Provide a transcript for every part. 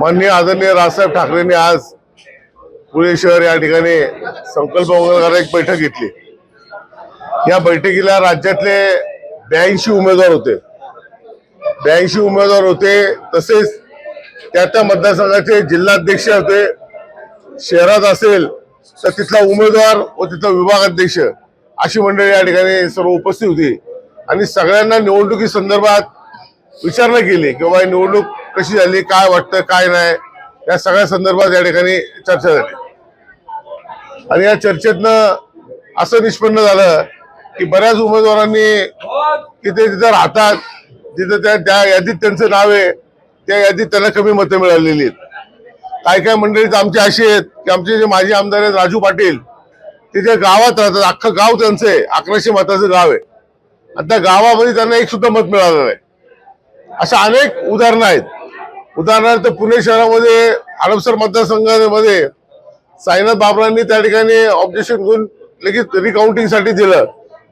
माननीय आदरणीय राजसाहेब ठाकरेंनी आज पुणे शहर या ठिकाणी संकल्प वगैरे एक बैठक घेतली. या बैठकीला राज्यातले ब्याऐंशी उमेदवार होते. ब्याऐंशी उमेदवार होते तसेच त्या त्या मतदारसंघाचे जिल्हाध्यक्ष होते. शहरात असेल तर तिथला उमेदवार व तिथला विभाग अध्यक्ष अशी मंडळी या ठिकाणी सर्व उपस्थित होती. आणि सगळ्यांना निवडणुकी संदर्भात विचारणा केली की बाबा निवडणूक कशी झाली काय वाटतं काय नाही या सगळ्या संदर्भात या ठिकाणी चर्चा झाली. आणि या चर्चेतनं असं निष्पन्न झालं की बऱ्याच उमेदवारांनी तिथे तिथं राहतात जिथे त्या त्या यादीत त्यांचं नाव आहे त्या यादीत त्यांना कमी मतं मिळालेली आहेत. काय काय मंडळीत आमचे असे आहेत की आमचे जे माजी आमदार आहेत राजू पाटील तिथे गावात राहतात अख्खं गाव त्यांचं आहे अकराशे मताचं गाव आहे. आणि त्या गावामध्ये त्यांना एक सुद्धा मत मिळालं नाही. अशा अनेक उदाहरणं आहेत. उदाहरणार्थ पुणे शहरामध्ये हडपसर मतदारसंघामध्ये साईनाथ बाबरांनी त्या ठिकाणी ऑब्जेक्शन घेऊन लगेच रिकाउंटिंगसाठी दिलं.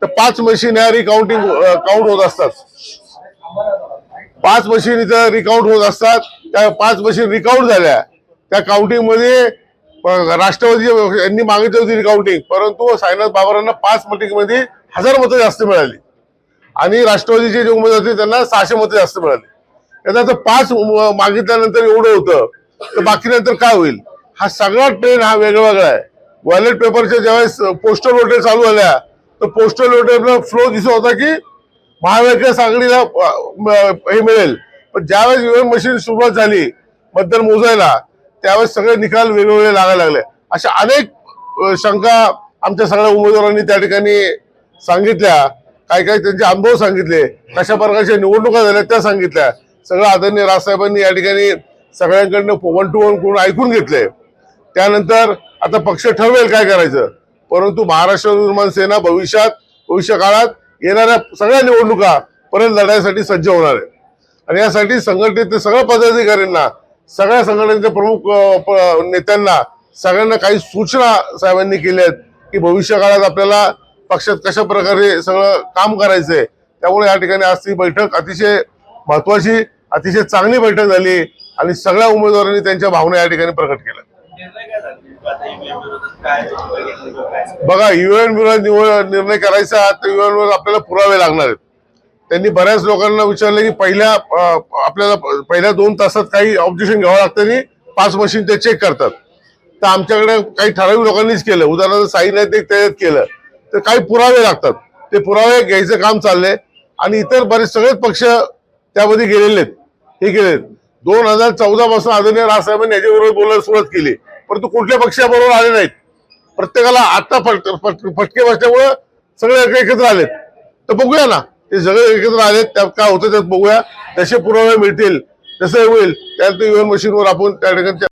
तर पाच मशीन या रिकाउंटिंग काउंट होत असतात. पाच मशीन इथं रिकाउंट होत असतात. त्या पाच मशीन रिकाउंट झाल्या. त्या काउंटिंगमध्ये राष्ट्रवादी यांनी मागितली होती रिकाउंटिंग परंतु साईनाथ बाबरांना पाच मटिंगमध्ये हजार मतं जास्त मिळाली. आणि राष्ट्रवादीचे जे उमेदवार होते त्यांना सहाशे मतं जास्त मिळाली. याचा तर पाच मागितल्यानंतर एवढं होतं. तर बाकी नंतर काय होईल? हा सगळा ट्रेन हा वेगळा वेगळा आहे वॉलेट पेपरच्या ज्यावेळेस पोस्टल लोटरी चालू झाल्या तर पोस्टल लोटरीला फ्लो दिसत होता की महाविकास आघाडीला हे मिळेल. पण ज्यावेळेस ईव्हीएम मशीन सुरुवात झाली मतदान मोजायला त्यावेळेस सगळे निकाल वेगवेगळे लागायला लागले. अशा अनेक शंका आमच्या सगळ्या उमेदवारांनी त्या ठिकाणी सांगितल्या. काही काही त्यांचे अनुभव सांगितले. कशा प्रकारच्या निवडणुका झाल्या त्या सांगितल्या. सगळं आदरणीय राजसाहेबांनी या ठिकाणी सगळ्यांकडनं वन टू वन करून ऐकून घेतले त्यानंतर आता पक्ष ठरवेल काय करायचं. परंतु महाराष्ट्र निर्माण सेना भविष्यात भविष्य काळात येणाऱ्या सगळ्या निवडणुका परत लढायसाठी सज्ज होणार आहे. आणि यासाठी संघटनेतले सगळ्या पदाधिकाऱ्यांना सगळ्या संघटनेच्या प्रमुख प- नेत्यांना सगळ्यांना काही सूचना साहेबांनी केल्या आहेत की भविष्य काळात आपल्याला पक्षात कशा प्रकारे सगळं काम करायचंय. त्यामुळे या ठिकाणी आज ती बैठक अतिशय महत्वाची अतिशय चांगली बैठक झाली आणि सगळ्या उमेदवारांनी त्यांच्या भावना या ठिकाणी प्रकट केल्या. बघा युएन विरोधात निवड निर्णय करायचा तर युएन वर आपल्याला पुरावे लागणार आहेत. त्यांनी बऱ्याच लोकांना विचारलं की पहिल्या आपल्याला पहिल्या दोन तासात काही ऑब्जेक्शन घ्यावं लागतं आणि पाच मशीन ते चेक करतात. तर आमच्याकडे काही ठराविक लोकांनीच केलं. उदाहरणार्थ साई नाईक त्याच्यात केलं. तर काही पुरावे लागतात. ते पुरावे घ्यायचं काम चाललंय. आणि इतर बरेच सगळेच पक्ष त्यामध्ये गेलेले आहेत. हे केले दोन हजार चौदा पासून आदरणीय राजसाहेबांनी याच्याबरोबर बोलायला सुरुवात केली. परंतु कुठल्या पक्षाबरोबर आले नाहीत. प्रत्येकाला आता फट- फट- फटके बसल्यामुळं सगळे एक- एकत्र आलेत. तर बघूया ना ते सगळे एकत्र आलेत त्यात काय होतं त्यात बघूया. जसे पुरावे मिळतील जसं होईल. त्यानंतर युएन मशीनवर आपण त्या ठिकाणी